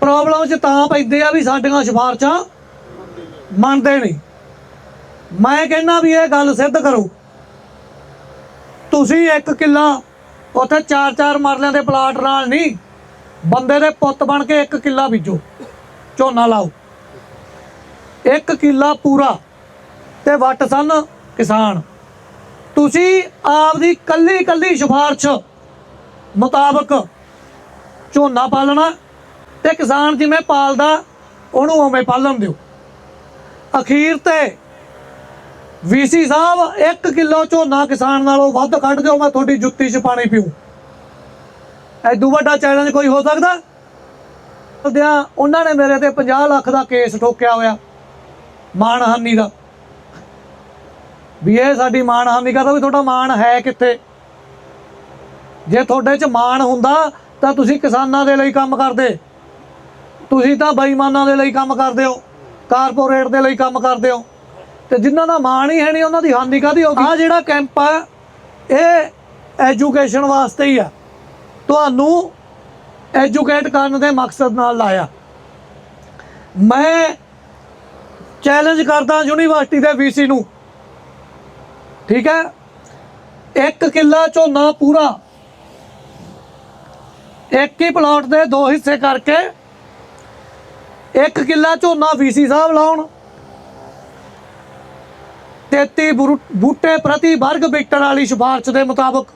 Problem 'ਚ ਤਾਂ ਪੈਂਦੇ ਆ ਵੀ ਸਾਡੀਆਂ ਸਿਫਾਰਸ਼ਾਂ ਮੰਨਦੇ ਨਹੀਂ। ਮੈਂ ਕਹਿੰਦਾ ਵੀ ਇਹ ਗੱਲ ਸਿੱਧ ਕਰੋ। ਤੁਸੀਂ ਇੱਕ ਕਿੱਲਾ ਉੱਥੇ ਚਾਰ ਚਾਰ ਮਰਲਿਆਂ ਦੇ ਪਲਾਟ ਨਾਲ ਨਹੀਂ, ਬੰਦੇ ਦੇ ਪੁੱਤ ਬਣ ਕੇ ਇੱਕ ਕਿੱਲਾ ਬੀਜੋ, ਝੋਨਾ ਲਾਓ। ਇੱਕ ਕਿੱਲਾ ਪੂਰਾ ਤੇ ਵੱਟ ਸਨ ਕਿਸਾਨ। ਤੁਸੀਂ ਆਪ ਦੀ ਕੱਲੀ ਕੱਲੀ ਸਿਫਾਰਸ਼ ਮੁਤਾਬਕ ਝੋਨਾ ਪਾਲਣਾ ਤੇ ਕਿਸਾਨ ਜਿਵੇਂ ਪਾਲਦਾ, ਉਹਨੂੰ ਉਵੇਂ ਪਾਲਣ ਦਿਓ। ਅਖੀਰ ਤੇ ਵੀਸੀ ਸਾਹਿਬ 1 ਕਿਲੋ ਝੋਨਾ ਕਿਸਾਨ ਨਾਲੋਂ ਵੱਧ ਕੱਢ ਦਿਓ, ਮੈਂ ਤੁਹਾਡੀ ਜੁੱਤੀ 'ਚ ਪਾਣੀ ਪੀਉ ਐਦੂ ਵੱਡਾ ਚੈਲੰਜ ਕੋਈ ਹੋ ਸਕਦਾ? ਦਿਆਂ ਉਹਨਾਂ ਨੇ ਮੇਰੇ ਤੇ 50 ਲੱਖ ਦਾ ਕੇਸ ਠੋਕਿਆ ਹੋਇਆ ਮਾਨਹਾਨੀ ਦਾ। ਵੀ ਇਹ ਸਾਡੀ ਮਾਨਹਾਨੀ ਕਰਦਾ ਵੀ ਤੁਹਾਡਾ ਮਾਣ ਹੈ ਕਿੱਥੇ? ਜੇ ਤੁਹਾਡੇ 'ਚ ਮਾਣ ਹੁੰਦਾ, ਤਾਂ ਤੁਸੀਂ ਕਿਸਾਨਾਂ ਦੇ ਲਈ ਕੰਮ ਕਰਦੇ। ਤੁਸੀਂ ਤਾਂ ਬੇਈਮਾਨਾਂ ਦੇ ਲਈ ਕੰਮ ਕਰਦੇ ਹੋ, ਕਾਰਪੋਰੇਟ ਦੇ ਲਈ ਕੰਮ ਕਰਦੇ ਹੋ, ਤੇ ਜਿਨ੍ਹਾਂ ਦਾ ਮਾਣ ਹੀ ਹੈ ਨਹੀਂ, ਉਹਨਾਂ ਦੀ ਹਾਨੀ ਕਾਦੀ ਹੋਗੀ ਆ ਜਿਹੜਾ ਕੈਂਪ ਆ, ਇਹ ਐਜੂਕੇਸ਼ਨ ਵਾਸਤੇ ਹੀ ਆ। ਤੁਹਾਨੂੰ ਐਜੂਕੇਟ ਕਰਨ ਦੇ ਮਕਸਦ ਨਾਲ ਲਾਇਆ। ਮੈਂ ਚੈਲੰਜ ਕਰਦਾ ਯੂਨੀਵਰਸਿਟੀ ਦੇ ਵੀਸੀ ਨੂੰ। ਠੀਕ ਹੈ? ਇੱਕ ਕਿੱਲਾ ਝੋਨਾ ਪੂਰਾ। ਇੱਕ ਹੀ ਪਲਾਟ ਦੇ ਦੋ ਹਿੱਸੇ ਕਰਕੇ ਇੱਕ ਕਿੱਲਾ ਝੋਨਾ ਫੀਸੀ ਸਾਹਿਬ ਲਾਉਣ। 33 ਬੁਰੂ- ਬੂਟੇ ਪ੍ਰਤੀ ਵਰਗ ਮੀਟਰ ਵਾਲੀ ਸਿਫਾਰਸ਼ ਦੇ ਮੁਤਾਬਕ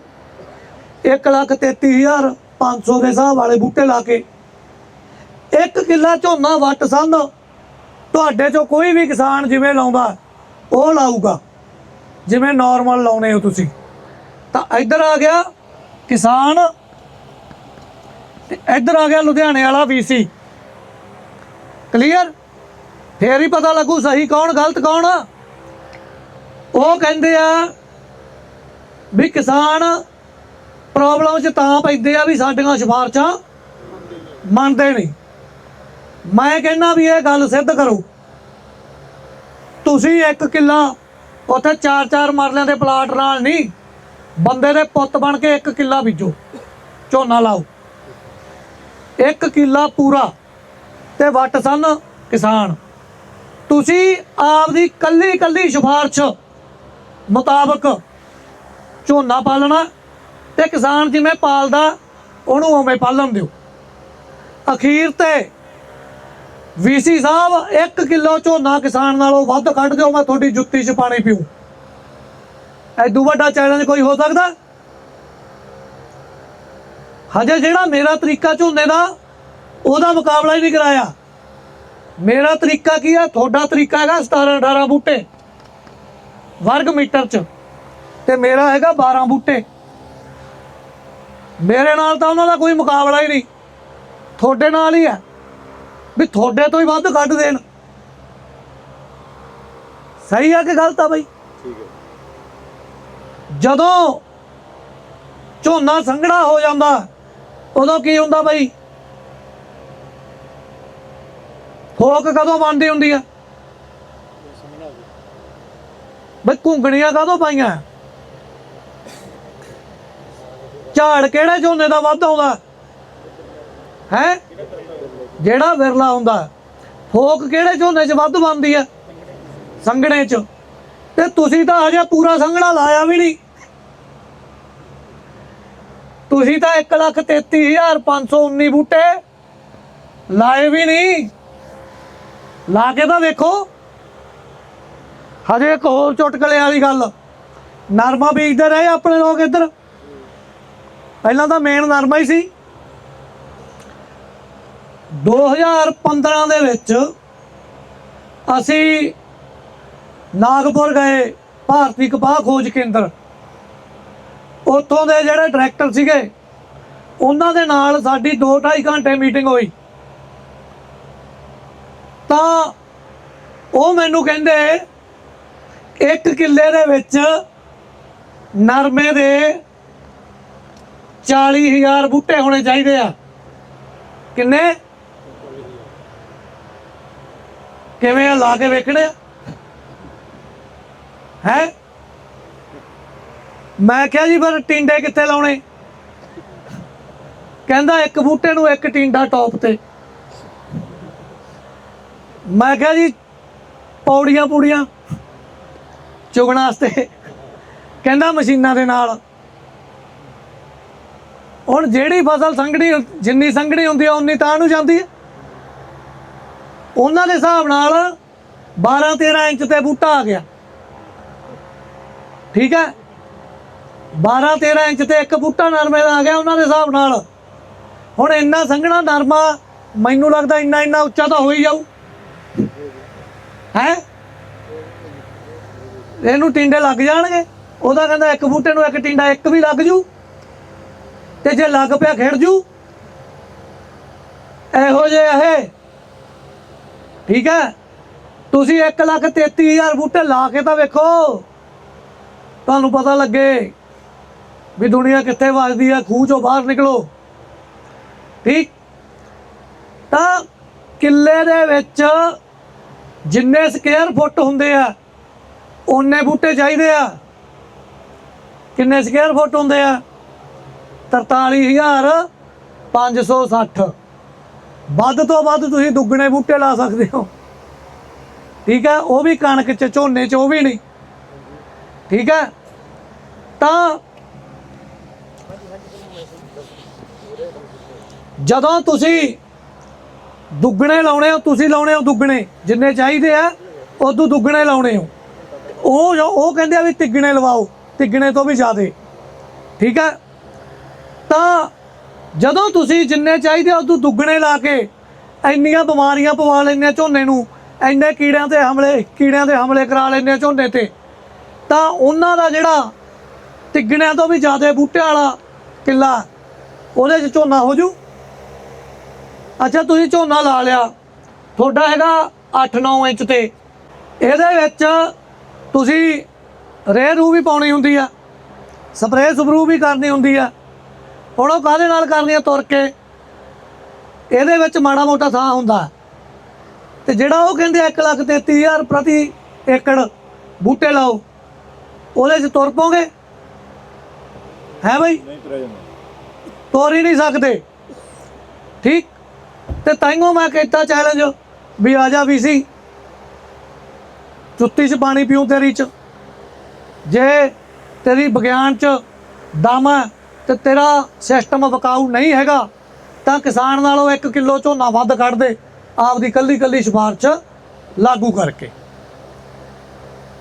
133500 ਦੇ ਹਿਸਾਬ ਵਾਲੇ ਬੂਟੇ ਲਾ ਕੇ ਇੱਕ ਕਿੱਲਾ ਝੋਨਾ ਵੱਟ ਸੰਨ ਤੁਹਾਡੇ ਚੋਂ ਕੋਈ ਵੀ ਕਿਸਾਨ ਜਿਵੇਂ ਲਾਉਂਦਾ, ਉਹ ਲਾਊਗਾ। ਜਿਵੇਂ ਨਾਰਮਲ ਲਾਉਨੇ ਹੋ ਤੁਸੀਂ। ਤਾਂ ਇੱਧਰ ਆ ਗਿਆ ਕਿਸਾਨ ਤੇ ਇੱਧਰ ਆ ਗਿਆ ਲੁਧਿਆਣੇ ਵਾਲਾ ਵੀਸੀ ਕਲੀਅਰ ਫੇਰ ਹੀ ਪਤਾ ਲੱਗੂ ਸਹੀ ਕੌਣ ਗਲਤ ਕੌਣ। ਉਹ ਕਹਿੰਦੇ ਆ ਵੀ ਕਿਸਾਨ ਪ੍ਰੋਬਲਮ 'ਚ ਤਾਂ ਪੈਂਦੇ ਆ ਵੀ ਸਾਡੀਆਂ ਸਿਫਾਰਸ਼ਾਂ ਮੰਨਦੇ ਨਹੀਂ। ਮੈਂ ਕਹਿੰਦਾ ਵੀ ਇਹ ਗੱਲ ਸਿੱਧ ਕਰੋ। ਤੁਸੀਂ ਇੱਕ ਕਿੱਲਾ ਉੱਥੇ ਚਾਰ ਚਾਰ ਮਰਲਿਆਂ ਦੇ ਪਲਾਟ ਨਾਲ ਨਹੀਂ, ਬੰਦੇ ਦੇ ਪੁੱਤ ਬਣ ਕੇ ਇੱਕ ਕਿੱਲਾ ਬੀਜੋ, ਝੋਨਾ ਲਾਓ। ਇੱਕ ਕਿੱਲਾ ਪੂਰਾ ਤੇ ਵੱਟ ਸਨ ਕਿਸਾਨ। ਤੁਸੀਂ ਆਪ ਦੀ ਕੱਲੀ ਕੱਲੀ ਸਿਫਾਰਸ਼ ਮੁਤਾਬਕ ਝੋਨਾ ਪਾਲਣਾ ਤੇ ਕਿਸਾਨ ਜਿਵੇਂ ਪਾਲਦਾ, ਉਹਨੂੰ ਉਵੇਂ ਪਾਲਣ ਦਿਓ। ਅਖੀਰ ਤੇ ਵੀਸੀ ਸਾਹਿਬ 1 ਕਿਲੋ ਝੋਨਾ ਕਿਸਾਨ ਨਾਲੋਂ ਵੱਧ ਕੱਢ ਦਿਓ, ਮੈਂ ਤੁਹਾਡੀ ਜੁੱਤੀ 'ਚ ਪਾਣੀ ਪੀਉ ਐਦੂ ਵੱਡਾ ਚੈਲੰਜ ਕੋਈ ਹੋ ਸਕਦਾ? ਹਜੇ ਜਿਹੜਾ ਮੇਰਾ ਤਰੀਕਾ ਝੋਨੇ ਦਾ ਉਹਦਾ ਮੁਕਾਬਲਾ ਹੀ ਨਹੀਂ ਕਰਾਇਆ। ਮੇਰਾ ਤਰੀਕਾ ਕੀ ਆ? ਤੁਹਾਡਾ ਤਰੀਕਾ ਹੈਗਾ 17 18 ਬੂਟੇ। ਵਰਗ ਮੀਟਰ 'ਚ। ਤੇ ਮੇਰਾ ਹੈਗਾ 12 ਬੂਟੇ। ਮੇਰੇ ਨਾਲ ਤਾਂ ਉਹਨਾਂ ਦਾ ਕੋਈ ਮੁਕਾਬਲਾ ਹੀ ਨਹੀਂ। ਤੁਹਾਡੇ ਨਾਲ ਹੀ ਆ। ਵੀ ਤੁਹਾਡੇ ਤੋਂ ਹੀ ਵੱਧ ਕੱਢ ਦੇਣ। ਸਹੀ ਆ ਕਿ ਗਲਤ ਆ ਬਈ? ਠੀਕ ਹੈ। ਜਦੋਂ ਝੋਨਾ ਸੰਘਣਾ ਹੋ ਜਾਂਦਾ ਉਦੋਂ ਕੀ ਹੁੰਦਾ ਬਈ? ਫੋਕ ਕਦੋਂ ਬਣਦੀ ਹੁੰਦੀ ਆ? ਬਈ ਘੁੰਗਣੀਆਂ ਕਦੋਂ ਪਾਈਆਂ? ਝਾੜ ਕਿਹੜੇ ਝੋਨੇ ਦਾ ਵੱਧ ਆਉਂਦਾ? ਹੈ? ਜਿਹੜਾ ਵਿਰਲਾ ਹੁੰਦਾ। ਫੋਕ ਕਿਹੜੇ ਝੋਨੇ 'ਚ ਵੱਧ ਬਣਦੀ ਆ? ਸੰਘਣੇ 'ਚ। ਤੇ ਤੁਸੀਂ ਤਾਂ ਹਜੇ ਪੂਰਾ ਸੰਘਣਾ ਲਾਇਆ ਵੀ ਨਹੀਂ। ਤੁਸੀਂ ਤਾਂ 133519 ਬੂਟੇ ਲਾਏ ਵੀ ਨਹੀਂ। ਲਾ ਕੇ ਤਾਂ ਵੇਖੋ। ਹਜੇ ਇੱਕ ਹੋਰ ਚੁਟਕਲੇ ਵਾਲੀ ਗੱਲ। ਨਰਮਾ ਬੀਜਦੇ ਰਹੇ ਆਪਣੇ ਲੋਕ ਇੱਧਰ। ਪਹਿਲਾਂ ਤਾਂ ਮੇਨ ਨਰਮਾ ਹੀ ਸੀ। 2015 ਦੇ ਵਿੱਚ ਅਸੀਂ ਨਾਗਪੁਰ ਗਏ, ਭਾਰਤੀ ਕਪਾਹ ਖੋਜ ਕੇਂਦਰ। ਉੱਥੋਂ ਦੇ ਜਿਹੜੇ ਡਾਇਰੈਕਟਰ ਸੀਗੇ, ਉਹਨਾਂ ਦੇ ਨਾਲ ਸਾਡੀ 2-2.5 ਘੰਟੇ ਮੀਟਿੰਗ ਹੋਈ। ਤਾਂ ਉਹ ਮੈਨੂੰ ਕਹਿੰਦੇ, ਇੱਕ ਕਿੱਲੇ ਦੇ ਵਿੱਚ ਨਰਮੇ ਦੇ 40000 ਬੂਟੇ ਹੋਣੇ ਚਾਹੀਦੇ ਆ। ਕਿੰਨੇ? ਕਿਵੇਂ ਆ? ਲਾ ਕੇ ਵੇਖਣੇ ਆ। ਹੈ? ਮੈਂ ਕਿਹਾ ਜੀ ਪਰ ਟਿੰਡੇ ਕਿੱਥੇ ਲਾਉਣੇ? ਕਹਿੰਦਾ ਇੱਕ ਬੂਟੇ ਨੂੰ ਇੱਕ ਟਿੰਡਾ ਟੌਪ ਤੇ। ਮੈਂ ਕਿਹਾ ਜੀ, ਪੌੜੀਆਂ ਪੂੜੀਆਂ ਚੁਗਣ ਵਾਸਤੇ। ਕਹਿੰਦਾ ਮਸ਼ੀਨਾਂ ਦੇ ਨਾਲ। ਹੁਣ ਜਿਹੜੀ ਫਸਲ ਸੰਘਣੀ, ਜਿੰਨੀ ਸੰਘਣੀ ਹੁੰਦੀ ਆ, ਉਨੀ ਤਾਂ ਨੂੰ ਜਾਂਦੀ ਹੈ ਉਹਨਾਂ ਦੇ ਹਿਸਾਬ ਨਾਲ 12 13 ਇੰਚ ਤੇ ਬੂਟਾ ਆ ਗਿਆ। ਠੀਕ ਹੈ? 12 13 ਇੰਚ ਤੇ ਇੱਕ ਬੂਟਾ ਨਰਮੇ ਦਾ ਆ ਗਿਆ ਉਹਨਾਂ ਦੇ ਹਿਸਾਬ ਨਾਲ। ਹੁਣ ਇੰਨਾ ਸੰਘਣਾ ਨਰਮਾ ਮੈਨੂੰ ਲੱਗਦਾ ਇੰਨਾ ਇੰਨਾ ਉੱਚਾ ਤਾਂ ਹੋ ਹੀ ਜਾਊ। ਹੈ? ਇਹਨੂੰ ਟਿੰਡੇ ਲੱਗ ਜਾਣਗੇ। ਉਹਦਾ ਕਹਿੰਦਾ ਇੱਕ ਬੂਟੇ ਨੂੰ ਇੱਕ ਟਿੰਡਾ, ਇੱਕ ਵੀ ਲੱਗ ਜੂ। ਤੇ ਜੇ ਲੱਗ ਪਿਆ ਖਿੜ ਜੂ। ਇਹੋ ਜੇ ਇਹ। ਠੀਕ ਹੈ? ਤੁਸੀਂ 1 ਲੱਖ 33000 ਬੂਟੇ ਲਾ ਕੇ ਤਾਂ ਵੇਖੋ। ਤੁਹਾਨੂੰ ਪਤਾ ਲੱਗੇ ਵੀ ਦੁਨੀਆ ਕਿੱਥੇ ਵੱਜਦੀ ਆ ਖੂਹ ਚੋਂ ਬਾਹਰ ਨਿਕਲੋ। ਠੀਕ? ਤਾਂ ਕਿੱਲੇ ਦੇ ਵਿੱਚ ਜਿੰਨੇ ਸਕੁਅਰ ਫੁੱਟ ਹੁੰਦੇ ਆ, ਓਨੇ ਬੂਟੇ ਚਾਹੀਦੇ ਆ। ਕਿੰਨੇ ਸਕੁਅਰ ਫੁੱਟ ਹੁੰਦੇ ਆ? 43560 ਵੱਧ ਤੋਂ ਵੱਧ ਤੁਸੀਂ ਦੁੱਗਣੇ ਬੂਟੇ ਲਾ ਸਕਦੇ ਹੋ। ਠੀਕ ਹੈ ਉਹ ਵੀ ਕਣਕ ਚ, ਝੋਨੇ ਚ, ਉਹ ਵੀ ਨਹੀਂ। ਠੀਕ ਹੈ ਤਾਂ ਜਦੋਂ ਤੁਸੀਂ ਦੁੱਗਣੇ ਲਾਉਣੇ ਹੋ, ਤੁਸੀਂ ਲਾਉਣੇ ਹੋ ਦੁੱਗਣੇ। ਜਿੰਨੇ ਚਾਹੀਦੇ ਆ, ਉਦੋਂ ਦੁੱਗਣੇ ਲਾਉਣੇ ਹੋ। ਉਹ ਉਹ ਕਹਿੰਦੇ ਆ ਵੀ ਤਿੱਗਣੇ ਲਵਾਓ, ਤਿੱਗਣੇ ਤੋਂ ਵੀ ਜ਼ਿਆਦੇ। ਠੀਕ ਹੈ ਤਾਂ ਜਦੋਂ ਤੁਸੀਂ ਜਿੰਨੇ ਚਾਹੀਦੇ ਉਦੋਂ ਦੁੱਗਣੇ ਲਾ ਕੇ ਇੰਨੀਆਂ ਬਿਮਾਰੀਆਂ ਪਵਾ ਲੈਂਦੇ ਆ ਝੋਨੇ ਨੂੰ, ਇੰਨੇ ਕੀੜਿਆਂ ਤੇ ਹਮਲੇ, ਕੀੜਿਆਂ 'ਤੇ ਹਮਲੇ ਕਰਾ ਲੈਂਦੇ ਆ ਝੋਨੇ ਤੇ। ਤਾਂ ਉਹਨਾਂ ਦਾ ਜਿਹੜਾ ਤਿੱਗਣਿਆਂ ਤੋਂ ਵੀ ਜ਼ਿਆਦਾ ਬੂਟਿਆਂ ਵਾਲਾ ਕਿੱਲਾ, ਉਹਦੇ 'ਚ ਝੋਨਾ ਹੋ ਜੂ। ਅੱਛਾ ਤੁਸੀਂ ਝੋਨਾ ਲਾ ਲਿਆ। ਤੁਹਾਡਾ ਹੈਗਾ 8-9 ਇੰਚ ਤੇ। ਇਹਦੇ ਵਿੱਚ ਤੁਸੀਂ ਰੇਹ ਰੂ ਵੀ ਪਾਉਣੀ ਹੁੰਦੀ ਆ ਸਪਰੇਅ ਸਪਰੂ ਵੀ ਕਰਨੀ ਹੁੰਦੀ ਆ। ਹੁਣ ਉਹ ਕਾਹਦੇ ਨਾਲ ਕਰਨੀ ਆ ਤੁਰ ਕੇ? ਇਹਦੇ ਵਿੱਚ ਮਾੜਾ ਮੋਟਾ ਥਾਂ ਹੁੰਦਾ। ਤੇ ਜਿਹੜਾ ਉਹ ਕਹਿੰਦੇ 1 ਲੱਖ 33000 ਪ੍ਰਤੀ ਏਕੜ ਬੂਟੇ ਲਾਓ ਉਹਦੇ 'ਚ ਤੁਰ ਪੋਗੇ? ਹੈ ਬਈ? ਨਹੀਂ ਤੋਰ ਹੀ ਨਹੀਂ ਸਕਦੇ। ਠੀਕ? ਤੇ ਤਾਈਓ ਮੈਂ ਕੀਤਾ ਚੈਲੰਜ ਵੀ ਆ ਜਾ ਵੀ ਸੀ। ਜੁੱਤੀ 'ਚ ਪਾਣੀ ਪੀਉ ਤੇਰੀ 'ਚ। ਜੇ ਤੇਰੀ ਵਿਗਿਆਨ 'ਚ ਦਮ ਹੈ ਤੇ ਤੇਰਾ ਸਿਸਟਮ ਵਿਕਾਊ ਨਹੀਂ ਹੈਗਾ, ਤਾਂ ਕਿਸਾਨ ਨਾਲੋਂ 1 ਕਿਲੋ ਝੋਨਾ ਵੱਧ ਕੱਢ ਦੇ, ਆਪਦੀ ਕੱਲੀ ਕੱਲੀ ਸਿਫਾਰਸ਼ ਲਾਗੂ ਕਰਕੇ।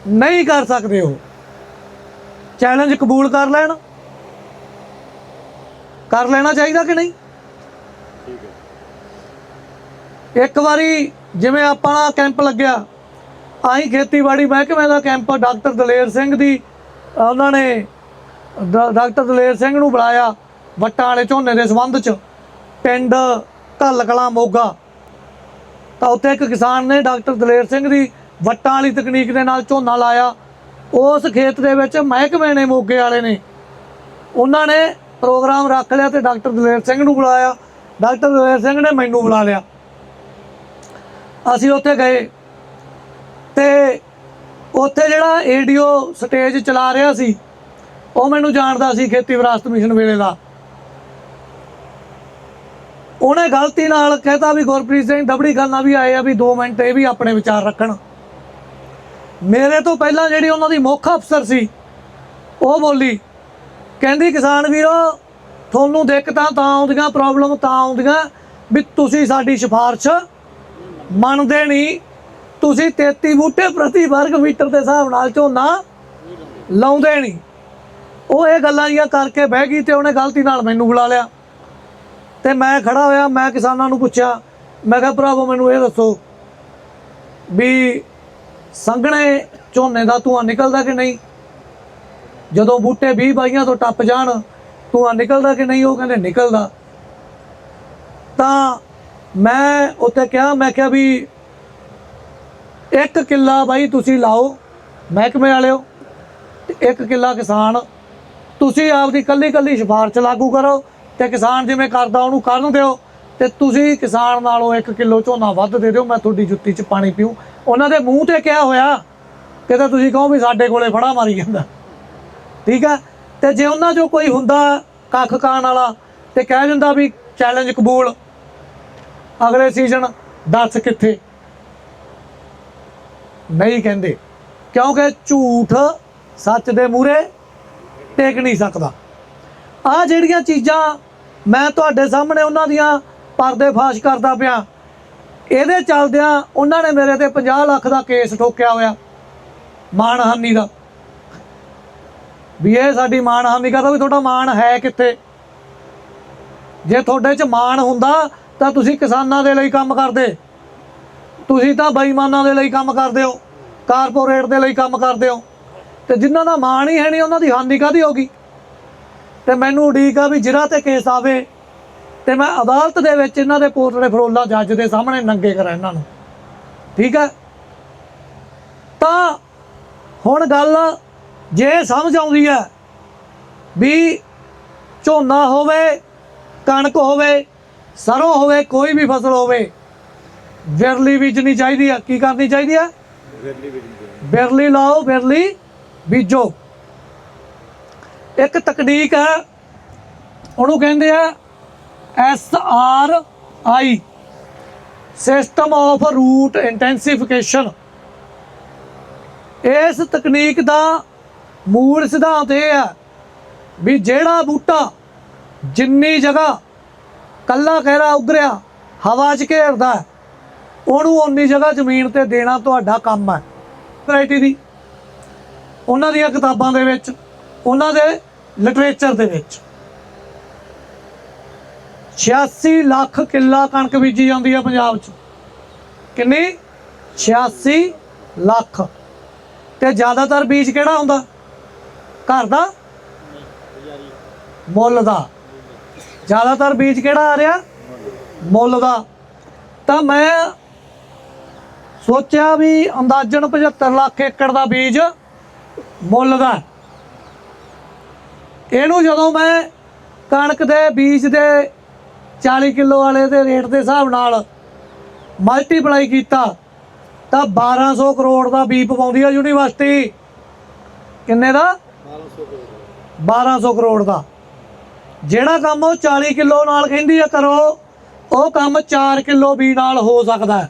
ਨਹੀਂ ਕਰ ਸਕਦੇ ਉਹ। ਚੈਲੰਜ ਕਬੂਲ ਕਰ ਲੈਣ। ਕਰ ਲੈਣਾ ਚਾਹੀਦਾ ਕਿ ਨਹੀਂ ਠੀਕ ਹੈ ਇੱਕ ਵਾਰੀ ਜਿਵੇਂ ਆਪਣਾ ਕੈਂਪ ਲੱਗਿਆ, ਆਹੀ ਖੇਤੀਬਾੜੀ ਮਹਿਕਮੇ ਦਾ ਕੈਂਪ ਡਾਕਟਰ ਦਲੇਰ ਸਿੰਘ ਦੀ ਉਹਨਾਂ ਨੇ ਡਾ- ਡਾਕਟਰ ਦਲੇਰ ਸਿੰਘ ਨੂੰ ਬੁਲਾਇਆ ਵੱਟਾਂ ਵਾਲੇ ਝੋਨੇ ਦੇ ਸੰਬੰਧ ਚ, ਪਿੰਡ ਘੱਲ ਕਲਾਂ ਮੋਗਾ। ਤਾਂ ਉੱਥੇ ਇੱਕ ਕਿਸਾਨ ਨੇ ਡਾਕਟਰ ਦਲੇਰ ਸਿੰਘ ਦੀ ਵੱਟਾਂ ਵਾਲੀ ਤਕਨੀਕ ਦੇ ਨਾਲ ਝੋਨਾ ਲਾਇਆ। ਉਸ ਖੇਤ ਦੇ ਵਿੱਚ ਮਹਿਕਮੇ ਨੇ, ਮੋਗੇ ਵਾਲੇ ਨੇ। ਉਹਨਾਂ ਨੇ ਪ੍ਰੋਗਰਾਮ ਰੱਖ ਲਿਆ ਤੇ ਡਾਕਟਰ ਦਲੇਰ ਸਿੰਘ ਨੂੰ ਬੁਲਾਇਆ। ਡਾਕਟਰ ਦਲੇਰ ਸਿੰਘ ਨੇ ਮੈਨੂੰ ਬੁਲਾ ਲਿਆ। ਅਸੀਂ ਉੱਥੇ ਗਏ ਤੇ ਉੱਥੇ ਜਿਹੜਾ ਏਡੀਓ ਸਟੇਜ ਚਲਾ ਰਿਹਾ ਸੀ, ਉਹ ਮੈਨੂੰ ਜਾਣਦਾ ਸੀ ਖੇਤੀ ਵਿਰਾਸਤ ਮਿਸ਼ਨ ਵੇਲੇ ਦਾ। ਉਹਨੇ ਗਲਤੀ ਨਾਲ ਕਹਿਤਾ ਵੀ ਗੁਰਪ੍ਰੀਤ ਸਿੰਘ ਦਬੜੀ ਖਾਨਾ ਵੀ ਆਏ ਆ ਵੀ 2 ਮਿੰਟ ਇਹ ਵੀ ਆਪਣੇ ਵਿਚਾਰ ਰੱਖਣ। ਮੇਰੇ ਤੋਂ ਪਹਿਲਾਂ ਜਿਹੜੀ ਉਹਨਾਂ ਦੀ ਮੁੱਖ ਅਫਸਰ ਸੀ, ਉਹ ਬੋਲੀ, ਕਹਿੰਦੀ ਕਿਸਾਨ ਵੀਰੋ, ਤੁਹਾਨੂੰ ਦਿੱਕਤਾਂ ਤਾਂ ਆਉਂਦੀਆਂ ਪ੍ਰੋਬਲਮ ਤਾਂ ਆਉਂਦੀਆਂ, ਵੀ ਤੁਸੀਂ ਸਾਡੀ ਸਿਫਾਰਿਸ਼ ਮੰਨਦੇ ਨਹੀਂ। ਤੁਸੀਂ 33 ਬੂਟੇ ਪ੍ਰਤੀ ਵਰਗ ਮੀਟਰ ਦੇ ਹਿਸਾਬ ਨਾਲ ਝੋਨਾ ਲਾਉਂਦੇ ਨਹੀਂ। ਉਹ ਇਹ ਗੱਲਾਂ ਜੀਆਂ ਕਰਕੇ ਬਹਿ ਗਈ ਤੇ ਉਹਨੇ ਗਲਤੀ ਨਾਲ ਮੈਨੂੰ ਬੁਲਾ ਲਿਆ। ਤੇ ਮੈਂ ਖੜਾ ਹੋਇਆ, ਮੈਂ ਕਿਸਾਨਾਂ ਨੂੰ ਪੁੱਛਿਆ, ਮੈਂ ਕਿਹਾ, ਭਰਾਵੋ, ਮੈਨੂੰ ਇਹ ਦੱਸੋ ਵੀ ਸੰਘਣੇ ਝੋਨੇ ਦਾ ਧੂੰਆਂ ਨਿਕਲਦਾ ਕਿ ਨਹੀਂ? ਜਦੋਂ ਬੂਟੇ 20 ਬਾਈਆਂ ਤੋਂ ਟੱਪ ਜਾਣ, ਧੂੰਆਂ ਨਿਕਲਦਾ ਕਿ ਨਹੀਂ? ਉਹ ਕਹਿੰਦੇ, ਨਿਕਲਦਾ। ਤਾਂ ਮੈਂ ਉੱਥੇ ਕਿਹਾ, ਮੈਂ ਕਿਹਾ ਵੀ ਇੱਕ ਕਿੱਲਾ ਬਾਈ ਤੁਸੀਂ ਲਾਓ, ਮਹਿਕਮੇ ਵਾਲਿਓ, ਤੇ ਇੱਕ ਕਿੱਲਾ ਕਿਸਾਨ, ਤੁਸੀਂ ਆਪਦੀ ਕੱਲੀ ਕੱਲੀ ਸਿਫਾਰਿਸ਼ ਲਾਗੂ ਕਰੋ ਤੇ ਕਿਸਾਨ ਜਿਵੇਂ ਕਰਦਾ ਉਹਨੂੰ ਕਰਨ ਦਿਓ ਤੇ ਤੁਸੀਂ ਕਿਸਾਨ ਨਾਲੋਂ 1 ਕਿਲੋ ਝੋਨਾ ਵੱਧ ਦੇ ਦਿਓ, ਮੈਂ ਤੁਹਾਡੀ ਜੁੱਤੀ 'ਚ ਪਾਣੀ ਪੀਉ ਉਹਨਾਂ ਦੇ ਮੂੰਹ ਤੇ ਕਿਹਾ ਹੋਇਆ ਕਿਤੇ ਤੁਸੀਂ ਕਹੋ ਵੀ ਸਾਡੇ ਕੋਲੇ ਫੜਾ ਮਾਰੀ ਜਾਂਦਾ। ਠੀਕ ਹੈ? ਤੇ ਜੇ ਉਹਨਾਂ 'ਚੋਂ ਕੋਈ ਹੁੰਦਾ ਕੱਖ ਕਾਣ ਵਾਲਾ ਤੇ ਕਹਿ ਜਾਂਦਾ ਵੀ ਚੈਲੰਜ ਕਬੂਲ ਅਗਲੇ ਸੀਜ਼ਨ ਦੱਸ ਕਿੱਥੇ? ਨਹੀਂ ਕਹਿੰਦੇ। ਕਿਉਂਕਿ ਝੂਠ ਸੱਚ ਦੇ ਮੂਹਰੇ ਟੇਕ ਨਹੀਂ ਸਕਦਾ। ਆ ਜਿਹੜੀਆਂ ਚੀਜ਼ਾਂ ਮੈਂ ਤੁਹਾਡੇ ਸਾਹਮਣੇ ਉਹਨਾਂ ਦੀਆਂ ਪਰਦੇ ਫਾਸ਼ ਕਰਦਾ ਪਿਆ, ਇਹਦੇ ਚੱਲਦਿਆਂ ਉਹਨਾਂ ਨੇ ਮੇਰੇ ਤੇ 50 ਲੱਖ ਦਾ ਕੇਸ ਠੋਕਿਆ ਹੋਇਆ, ਮਾਣਹਾਨੀ ਦਾ। ਵੀ ਇਹ ਸਾਡੀ ਮਾਣਹਾਨੀ ਕਰਦਾ ਵੀ ਤੁਹਾਡਾ ਮਾਣ ਹੈ ਕਿੱਥੇ? ਜੇ ਤੁਹਾਡੇ 'ਚ ਮਾਣ ਹੁੰਦਾ ਤਾਂ ਤੁਸੀਂ ਕਿਸਾਨਾਂ ਦੇ ਲਈ ਕੰਮ ਕਰਦੇ। ਤੁਸੀਂ ਤਾਂ ਬੇਈਮਾਨਾਂ ਦੇ ਲਈ ਕੰਮ ਕਰਦੇ ਹੋ। ਕਾਰਪੋਰੇਟ ਦੇ ਲਈ ਕੰਮ ਕਰਦੇ ਹੋ। ਤੇ ਜਿਨ੍ਹਾਂ ਦਾ ਮਾਣ ਹੀ ਹੈ ਨਹੀਂ, ਉਹਨਾਂ ਦੀ ਹਾਨੀ ਕਾਦੀ ਹੋਗੀ ਤੇ ਮੈਨੂੰ ਉਡੀਕ ਆ ਵੀ ਜਿਹੜਾ ਤੇ ਕੇਸ ਆਵੇ ਤੇ ਮੈਂ ਅਦਾਲਤ ਦੇ ਵਿੱਚ ਇਹਨਾਂ ਦੇ ਪੋਤੜੇ ਫਰੋਲਾ ਜੱਜ ਦੇ ਸਾਹਮਣੇ ਨੰਗੇ ਕਰਾਂ ਇਹਨਾਂ ਨੂੰ। ਠੀਕ ਹੈ? ਤਾਂ ਹੁਣ ਗੱਲ ਜੇ ਸਮਝ ਆਉਂਦੀ ਹੈ ਵੀ ਝੋਨਾ ਹੋਵੇ, ਕਣਕ ਹੋਵੇ ਸਰੋਂ ਹੋਵੇ ਕੋਈ ਵੀ ਫਸਲ ਹੋਵੇ ਵਿਰਲੀ ਬੀਜਣੀ ਚਾਹੀਦੀ ਹੈ ਕੀ ਕਰਨੀ ਚਾਹੀਦੀ ਹੈ ਵੇਲੀ ਵੀ ਨਹੀਂ ਬਿਰਲੀ ਲਾਓ ਬਿਰਲੀ ਬੀਜੋ। ਇੱਕ ਤਕਨੀਕ ਹੈ ਉਹਨੂੰ ਕਹਿੰਦੇ ਆ S R I system of root intensification. ਇਸ ਤਕਨੀਕ ਦਾ ਮੂਲ ਸਿਧਾਂਤ ਇਹ ਹੈ ਵੀ ਜਿਹੜਾ ਬੂਟਾ ਜਿੰਨੀ ਜਗ੍ਹਾ ਕੱਲਾ ਕਹਿਰਾ ਉਗਰਿਆ, ਹਵਾ 'ਚ ਘੇਰਦਾ ਉਹਨੂੰ ਓਨੀ ਜਗ੍ਹਾ ਜ਼ਮੀਨ ਤੇ ਦੇਣਾ ਤੁਹਾਡਾ ਕੰਮ ਹੈ। ਵੈਰਾਈਟੀ ਦੀ। ਉਹਨਾਂ ਦੀਆਂ ਕਿਤਾਬਾਂ ਦੇ ਵਿੱਚ, ਉਹਨਾਂ ਦੇ ਲਿਟਰੇਚਰ ਦੇ ਵਿੱਚ। 86 ਲੱਖ ਕਿੱਲਾ ਕਣਕ ਬੀਜੀ ਜਾਂਦੀ ਹੈ ਪੰਜਾਬ 'ਚ। ਕਿੰਨੀ? 86 ਲੱਖ। ਤੇ ਜ਼ਿਆਦਾਤਰ ਬੀਜ ਕਿਹੜਾ ਹੁੰਦਾ? ਘਰ ਦਾ? ਮੁੱਲ ਦਾ। ਜ਼ਿਆਦਾਤਰ ਬੀਜ ਕਿਹੜਾ ਆ ਰਿਹਾ? ਮੁੱਲ ਦਾ। ਤਾਂ ਮੈਂ ਸੋਚਿਆ ਵੀ ਅੰਦਾਜ਼ਨ 75 ਲੱਖ ਏਕੜ ਦਾ ਬੀਜ ਮੁੱਲ ਦਾ ਇਹਨੂੰ ਜਦੋਂ ਮੈਂ ਕਣਕ ਦੇ ਬੀਜ ਦੇ 40 ਕਿਲੋ ਵਾਲੇ ਦੇ ਰੇਟ ਦੇ ਹਿਸਾਬ ਨਾਲ ਮਲਟੀਪਲਾਈ ਕੀਤਾ, ਤਾਂ 1200 ਕਰੋੜ ਦਾ ਬੀਜ ਪਵਾਉਂਦੀ ਆ ਯੂਨੀਵਰਸਿਟੀ। ਕਿੰਨੇ ਦਾ? 1200 ਕਰੋੜ ਦਾ। ਜਿਹੜਾ ਕੰਮ ਉਹ 40 ਕਿਲੋ ਨਾਲ ਕਹਿੰਦੀ ਆ ਕਰੋ, ਉਹ ਕੰਮ 4 ਕਿਲੋ ਵੀ ਨਾਲ ਹੋ ਸਕਦਾ ਹੈ।